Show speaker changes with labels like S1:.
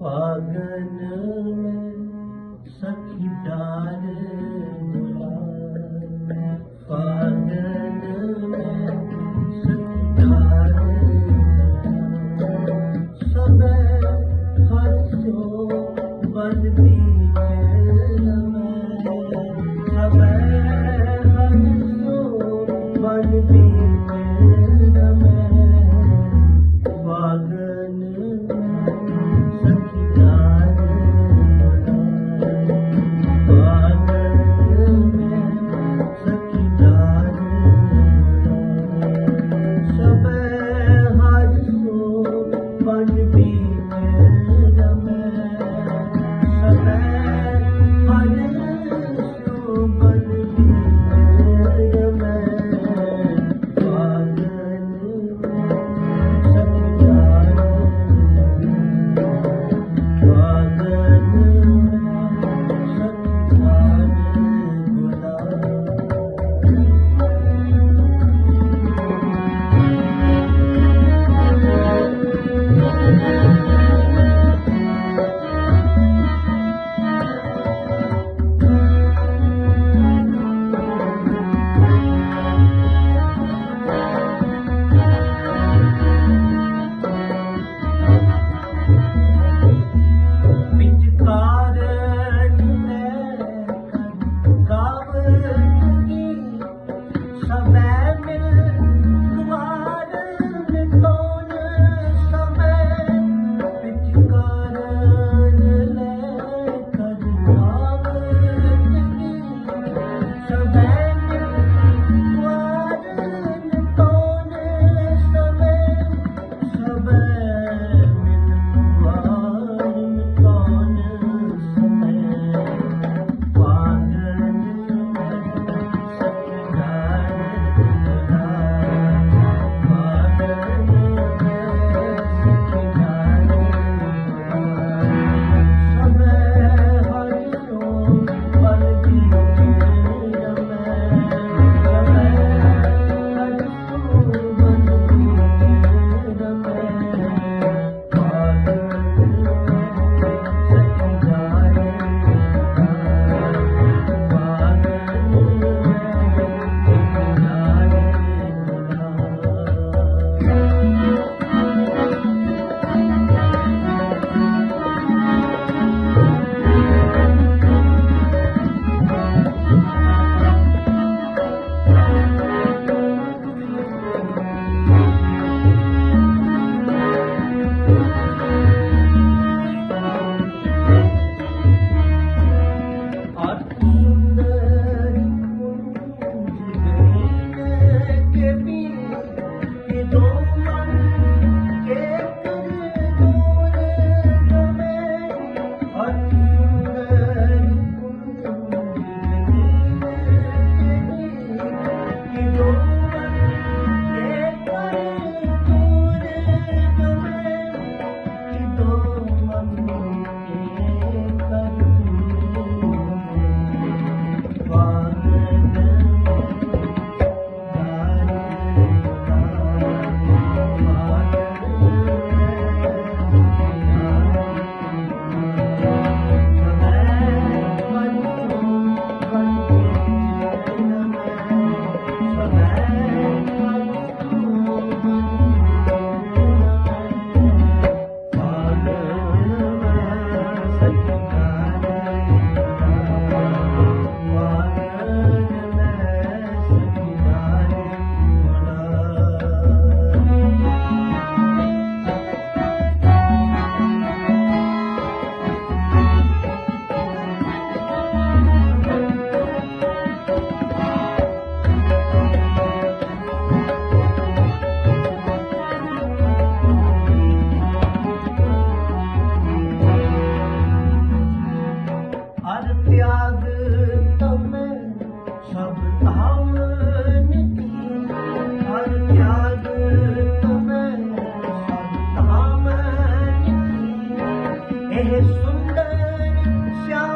S1: फागन में सखी डार Thank you. त्याग तब सब धाम हर त्याग तब सब धाम सुंदर श्याम